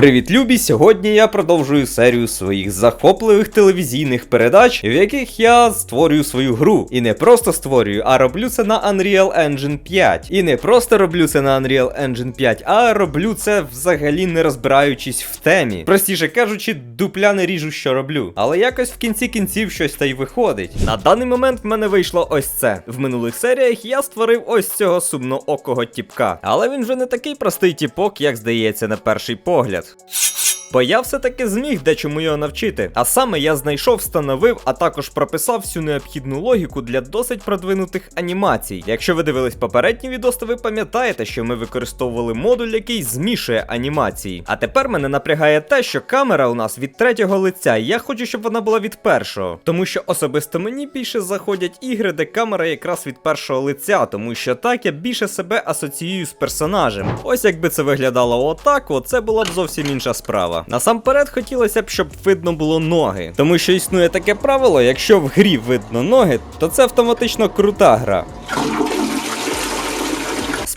Привіт, любі! Сьогодні я продовжую серію своїх захопливих телевізійних передач, в яких я створюю свою гру. І не просто створюю, а роблю це на Unreal Engine 5. І не просто роблю це на Unreal Engine 5, а роблю це взагалі не розбираючись в темі. Простіше кажучи, дупля не ріжу, що роблю. Але якось в кінці кінців щось та й виходить. На даний момент в мене вийшло ось це. В минулих серіях я створив ось цього сумноокого тіпка. Але він вже не такий простий тіпок, як здається на перший погляд. Dikkat! Бо я все-таки зміг дечому його навчити. А саме я знайшов, встановив, а також прописав всю необхідну логіку для досить продвинутих анімацій. Якщо ви дивились попередні відео, то ви пам'ятаєте, що ми використовували модуль, який змішує анімації. А тепер мене напрягає те, що камера у нас від третього лиця, і я хочу, щоб вона була від першого. Тому що особисто мені більше заходять ігри, де камера якраз від першого лиця, тому що так я більше себе асоціюю з персонажем. Ось якби це виглядало отак, о, це була б зовсім інша справа. Насамперед хотілося б, щоб видно було ноги. Тому що існує таке правило, якщо в грі видно ноги, то це автоматично крута гра.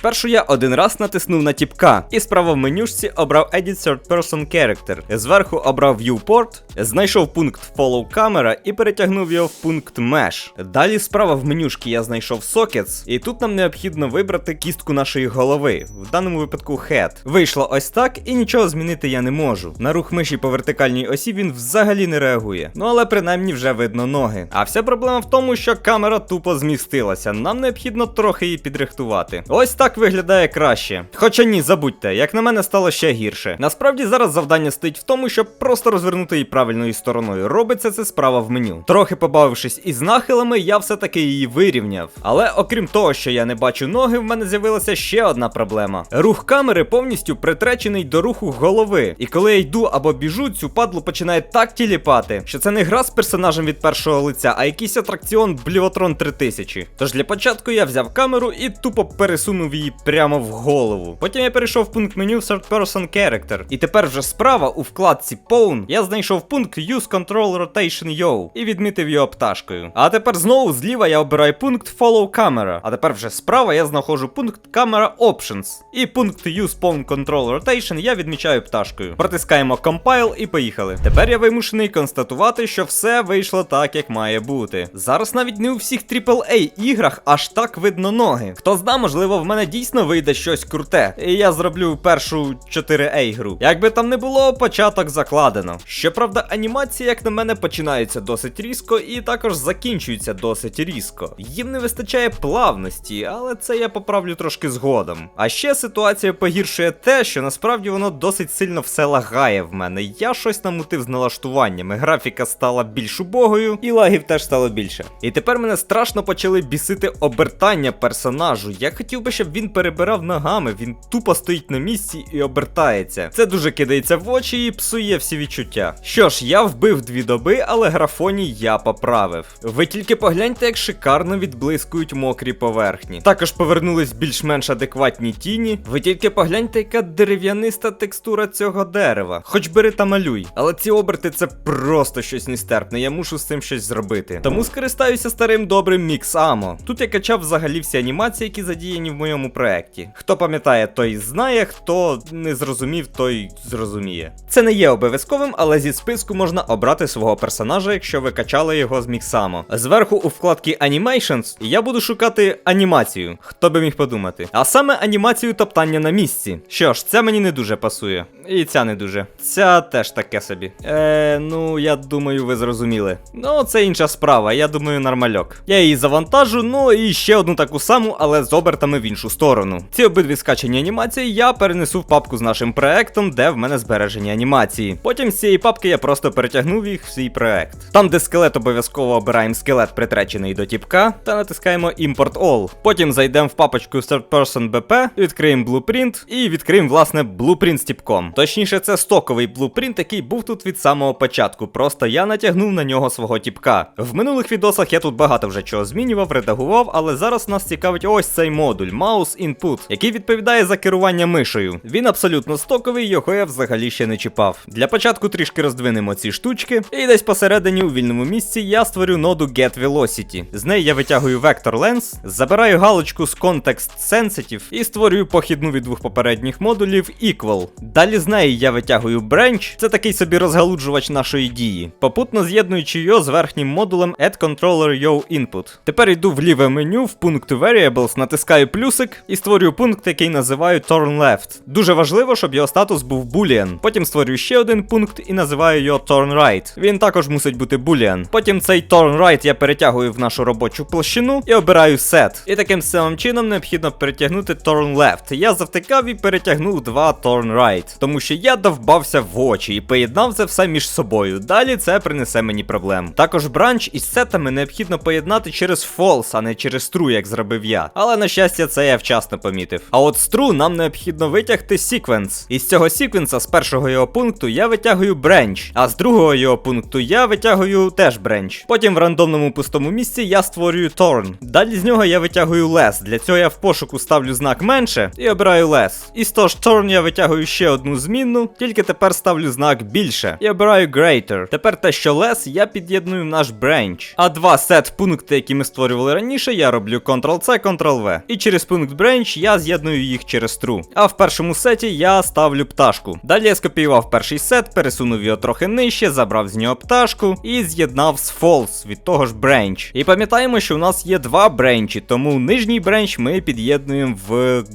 Спершу я один раз натиснув на тіпка, і справа в менюшці обрав Edit Third Person Character. Зверху обрав Viewport, знайшов пункт Follow Camera і перетягнув його в пункт Mesh. Далі справа в менюшці я знайшов Sockets, і тут нам необхідно вибрати кістку нашої голови, в даному випадку Head. Вийшло ось так, і нічого змінити я не можу. На рух миші по вертикальній осі він взагалі не реагує. Ну але принаймні вже видно ноги. А вся проблема в тому, що камера тупо змістилася. Нам необхідно трохи її підрихтувати. Ось так виглядає краще. Хоча ні, забудьте, як на мене стало ще гірше. Насправді зараз завдання стоїть в тому, щоб просто розвернути її правильною стороною. Робиться це справа в меню. Трохи побавившись із нахилами, я все-таки її вирівняв. Але окрім того, що я не бачу ноги, в мене з'явилася ще одна проблема. Рух камери повністю притречений до руху голови. І коли я йду або біжу, цю падлу починає так тіліпати, що це не гра з персонажем від першого лиця, а якийсь атракціон Блівотрон 3000. Тож для початку я взяв камеру і тупо пересунув її прямо в голову. Потім я перейшов в пункт меню Third Person Character. І тепер вже справа у вкладці Pawn я знайшов пункт Use Control Rotation Yo і відмітив його пташкою. А тепер знову зліва я обираю пункт Follow Camera. А тепер вже справа я знаходжу пункт Camera Options. І пункт Use Pawn Control Rotation я відмічаю пташкою. Протискаємо Compile і поїхали. Тепер я вимушений констатувати, що все вийшло так, як має бути. Зараз навіть не у всіх AAA іграх аж так видно ноги. Хто зна, можливо, в мене дійсно вийде щось круте. І я зроблю першу 4A гру. Якби там не було, початок закладено. Щоправда, анімації, як на мене, починаються досить різко і також закінчуються досить різко. Їм не вистачає плавності, але це я поправлю трошки згодом. А ще ситуація погіршує те, що насправді воно досить сильно все лагає в мене. Я щось намутив з налаштуваннями. Графіка стала більш убогою, і лагів теж стало більше. І тепер мене страшно почали бісити обертання персонажу. Я хотів би, щоб він перебирав ногами, він тупо стоїть на місці і обертається. Це дуже кидається в очі і псує всі відчуття. Що ж, я вбив дві доби, але графоні я поправив. Ви тільки погляньте, як шикарно відблискують мокрі поверхні. Також повернулись більш-менш адекватні тіні. Ви тільки погляньте, яка дерев'яниста текстура цього дерева. Хоч бери та малюй. Але ці оберти це просто щось нестерпне. Я мушу з цим щось зробити. Тому скористаюся старим добрим мікс Амо. Тут я качав взагалі всі анімації, які задіяні в моєму проекті. Хто пам'ятає, той знає, хто не зрозумів, той зрозуміє. Це не є обов'язковим, але зі списку можна обрати свого персонажа, якщо ви качали його з міксамо. Зверху у вкладці Animations я буду шукати анімацію. Хто би міг подумати? А саме анімацію топтання на місці. Що ж, це мені не дуже пасує. І ця не дуже. Ця теж таке собі. Е, ну я думаю, ви зрозуміли. Ну, це інша справа, я думаю, нормальок. Я її завантажу, ну і ще одну таку саму, але з обертами в іншу сторону. Ці обидві скачані анімації я перенесу в папку з нашим проектом, де в мене збережені анімації. Потім з цієї папки я просто перетягнув їх в свій проект. Там, де скелет обов'язково обираємо скелет притречений до тіпка, та натискаємо Import All. Потім зайдемо в папочку Third Person BP, відкриємо Blueprint і відкриємо, власне, Blueprint з тіпком. Точніше, це стоковий Blueprint, який був тут від самого початку. Просто я натягнув на нього свого тіпка. В минулих відосах я тут багато вже чого змінював, редагував, але зараз нас цікавить ось цей модуль Mouse Mouse Input, який відповідає за керування мишею. Він абсолютно стоковий, його я взагалі ще не чіпав. Для початку трішки роздвинемо ці штучки, і десь посередині у вільному місці я створю ноду GetVelocity. З неї я витягую Vector Lens, забираю галочку з Context Sensitive і створюю похідну від двох попередніх модулів Equal. Далі з неї я витягую Branch, це такий собі розгалуджувач нашої дії, попутно з'єднуючи його з верхнім модулем Add Controller Yo Input. Тепер йду в ліве меню в пункт Variables, натискаю плюсик і створюю пункт, який називаю Turn Left. Дуже важливо, щоб його статус був Boolean. Потім створюю ще один пункт і називаю його Turn Right. Він також мусить бути Boolean. Потім цей Turn Right я перетягую в нашу робочу площину і обираю Set. І таким самим чином необхідно перетягнути Turn Left. Я завтикав і перетягнув два Turn Right, тому що я довбався в очі і поєднав це все між собою. Далі це принесе мені проблем. Також бранч із сетами необхідно поєднати через false, а не через true, як зробив я. Але на щастя, це я вчасно помітив. А от з true нам необхідно витягти секвенс. Із цього секвенса з першого його пункту я витягую branch, а з другого його пункту я витягую теж branch. Потім в рандомному пустому місці я створюю torn. Далі з нього я витягую less. Для цього я в пошуку ставлю знак менше і обираю less. Із того ж torn я витягую ще одну змінну, тільки тепер ставлю знак більше і обираю greater. Тепер те, що less, я під'єдную в наш branch. А два set пункти, які ми створювали раніше, я роблю Ctrl-C, Ctrl-V. І через пункт branch я з'єдную їх через true. А в першому сеті я ставлю пташку. Далі я скопіював перший сет, пересунув його трохи нижче, забрав з нього пташку і з'єднав з false від того ж branch. І пам'ятаємо, що у нас є два бренчі, тому нижній бренч ми під'єднуємо в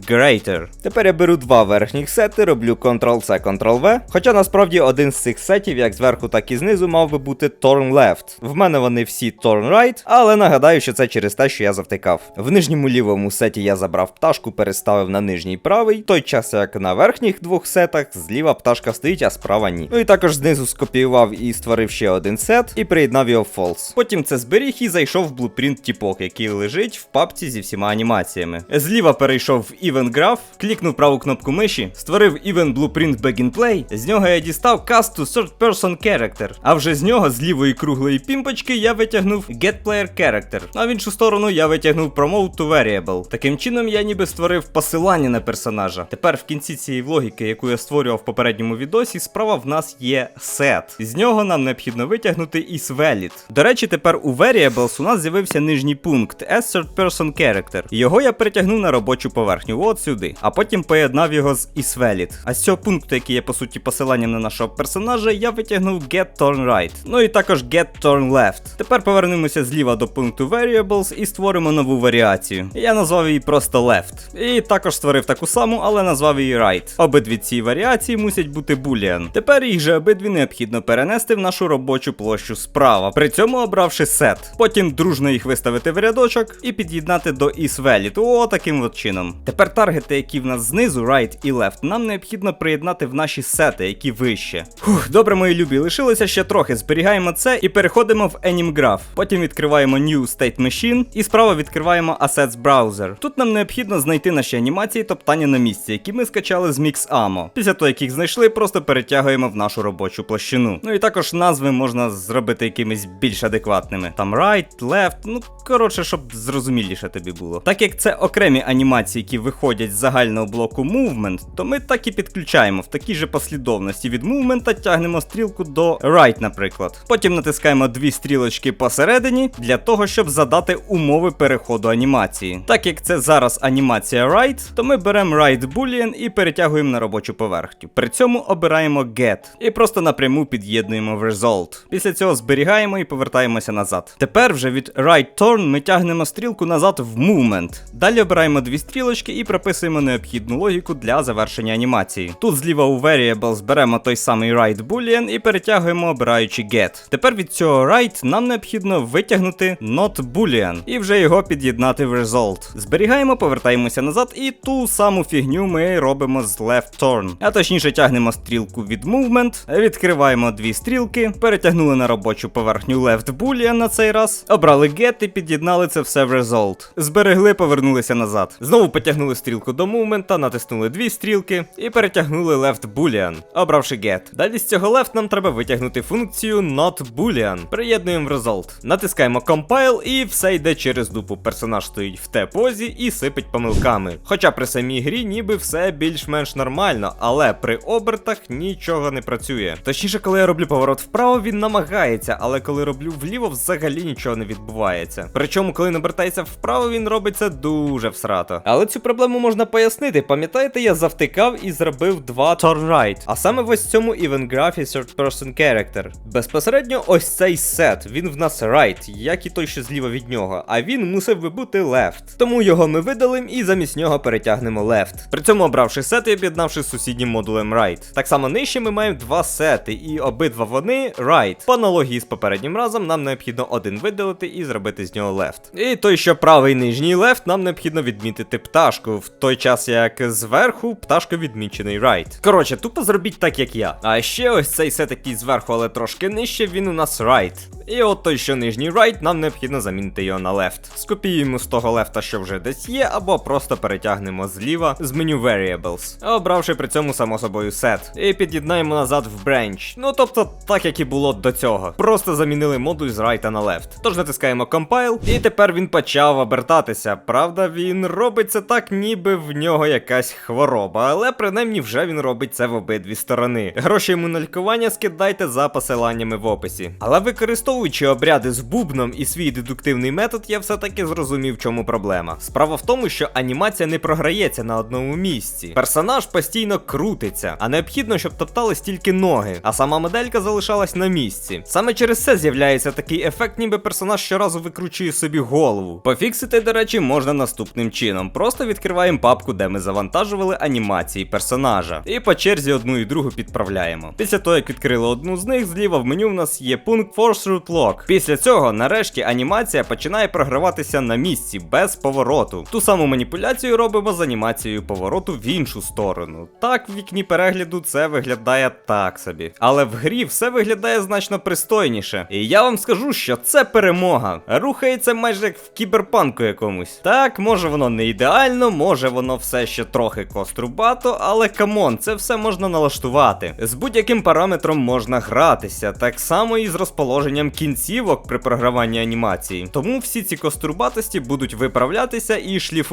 greater. Тепер я беру два верхніх сети, роблю Ctrl-C, Ctrl-V. Хоча насправді один з цих сетів, як зверху, так і знизу, мав би бути turn left. В мене вони всі turn right, але нагадаю, що це через те, що я завтикав. В нижньому лівому сеті я забрав пташку, переставив на нижній правий, той час як на верхніх двох сетах зліва пташка стоїть, а справа ні. Ну і також знизу скопіював і створив ще один сет і приєднав його в false. Потім це зберіг і зайшов в blueprint тіпок, який лежить в папці зі всіма анімаціями. Зліва перейшов в Event Graph, клікнув праву кнопку миші, створив Event Blueprint Begin Play. З нього я дістав Cast to Third Person Character. А вже з нього з лівої круглої пімпочки я витягнув Get Player Character. А в іншу сторону я витягнув Promote to Variable. Таким чином я ніби створив посилання на персонажа. Тепер в кінці цієї логіки, яку я створював в попередньому відосі, справа в нас є set. З нього нам необхідно витягнути isValid. До речі, тепер у Variables у нас з'явився нижній пункт as third person character. Його я перетягнув на робочу поверхню, от сюди. А потім поєднав його з isValid. А з цього пункту, який є по суті посиланням на нашого персонажа, я витягнув get right. Ну і також get left. Тепер повернемося зліва до пункту Variables і створимо нову варіацію. Я назвав її просто left. І також створив таку саму, але назвав її right. Обидві ці варіації мусять бути boolean. Тепер їх же обидві необхідно перенести в нашу робочу площу справа, при цьому обравши set. Потім дружно їх виставити в рядочок і під'єднати до isValid. О, таким от чином. Тепер таргети, які в нас знизу, right і left, нам необхідно приєднати в наші сети, які вище. Фух, добре, мої любі, лишилося ще трохи. Зберігаємо це і переходимо в Anim Graph. Потім відкриваємо New State Machine і справа відкриваємо Assets Browser. Тут нам необхідно знайти наші анімації топтання на місці, які ми скачали з MixAmo. Після того, як їх знайшли, просто перетягуємо в нашу робочу площину. Ну і також назви можна зробити якимись більш адекватними. Там right, left, ну коротше, щоб зрозуміліше тобі було. Так як це окремі анімації, які виходять з загального блоку Movement, то ми так і підключаємо в такій же послідовності. Від мувмента тягнемо стрілку до right, наприклад. Потім натискаємо дві стрілочки посередині для того, щоб задати умови переходу анімації. Так як це зараз анімація right, то ми беремо right boolean і перетягуємо на робочу поверхню. При цьому обираємо get і просто напряму під'єднуємо в result. Після цього зберігаємо і повертаємося назад. Тепер вже від right turn ми тягнемо стрілку назад в movement. Далі обираємо дві стрілочки і прописуємо необхідну логіку для завершення анімації. Тут зліва у variables беремо той самий right boolean і перетягуємо обираючи get. Тепер від цього right нам необхідно витягнути not boolean і вже його під'єднати в result. Зберігаємо, повертаємося назад, і ту саму фігню ми робимо з left turn. А точніше тягнемо стрілку від movement, відкриваємо дві стрілки, перетягнули на робочу поверхню left boolean на цей раз, обрали get і під'єднали це все в result. Зберегли, повернулися назад. Знову потягнули стрілку до мувмента, натиснули дві стрілки і перетягнули left boolean, обравши get. Далі з цього left нам треба витягнути функцію not boolean. Приєднуємо в result. Натискаємо compile і все йде через дупу. Персонаж стоїть в те позі і сипе сипить помилками. Хоча при самій грі ніби все більш-менш нормально, але при обертах нічого не працює. Точніше, коли я роблю поворот вправо, він намагається, але коли роблю вліво, взагалі нічого не відбувається. Причому, коли навертається вправо, він робиться дуже всрато. Але цю проблему можна пояснити. Пам'ятаєте, я завтикав і зробив два turn right. А саме в ось цьому event graph third person character. Безпосередньо ось цей сет. Він в нас right, як і той, що зліва від нього. А він мусив би бути left. Тому його ми видалим і замість нього перетягнемо left. При цьому обравши сет і об'єднавши з сусіднім модулем right. Так само нижче ми маємо два сети, і обидва вони right. По аналогії з попереднім разом нам необхідно один видалити і зробити з нього left. І той, що правий нижній left, нам необхідно відмітити пташку, в той час як зверху пташка відмічений right. Коротше, тупо зробіть так, як я. А ще ось цей сет, який зверху, але трошки нижче, він у нас right. І от той, що нижній right, нам необхідно замінити його на left. Скопіюємо з того лефта, що вже десь є, або просто перетягнемо зліва з меню Variables, обравши при цьому само собою set. І під'єднаємо назад в branch. Ну тобто, так як і було до цього. Просто замінили модуль з right на left. Тож натискаємо Compile, і тепер він почав обертатися. Правда, він робить це так, ніби в нього якась хвороба, але принаймні вже він робить це в обидві сторони. Гроші йому на лікування скидайте за посиланнями в описі. Але використовуючи обряди з бубном і свій дедуктивний метод, я все-таки зрозумів, в чому проблема. Справа в тому, що анімація не програється на одному місці. Персонаж постійно крутиться, а необхідно, щоб топтались тільки ноги, а сама моделька залишалась на місці. Саме через це з'являється такий ефект, ніби персонаж щоразу викручує собі голову. Пофіксити, до речі, можна наступним чином. Просто відкриваємо папку, де ми завантажували анімації персонажа. І по черзі одну і другу підправляємо. Після того, як відкрили одну з них, зліва в меню в нас є пункт Force Root Lock. Після цього, нарешті, анімація починає програватися на місці без повороту. Ту саму маніпуляцію робимо з анімацією повороту в іншу сторону. Так, в вікні перегляду це виглядає так собі. Але в грі все виглядає значно пристойніше. І я вам скажу, що це перемога. Рухається майже як в кіберпанку якомусь. Так, може воно не ідеально, може воно все ще трохи кострубато, але камон, це все можна налаштувати. З будь-яким параметром можна гратися, так само і з розположенням кінцівок при програванні анімації. Тому всі ці кострубатості будуть виправлятися і шліфуватися.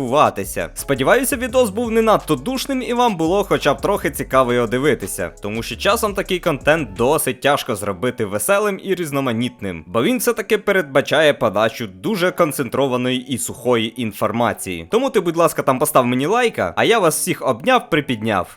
Сподіваюся, відос був не надто душним і вам було хоча б трохи цікаво його дивитися, тому що часом такий контент досить тяжко зробити веселим і різноманітним, бо він все-таки передбачає подачу дуже концентрованої і сухої інформації. Тому ти, будь ласка, там постав мені лайка, а я вас всіх обняв, припідняв.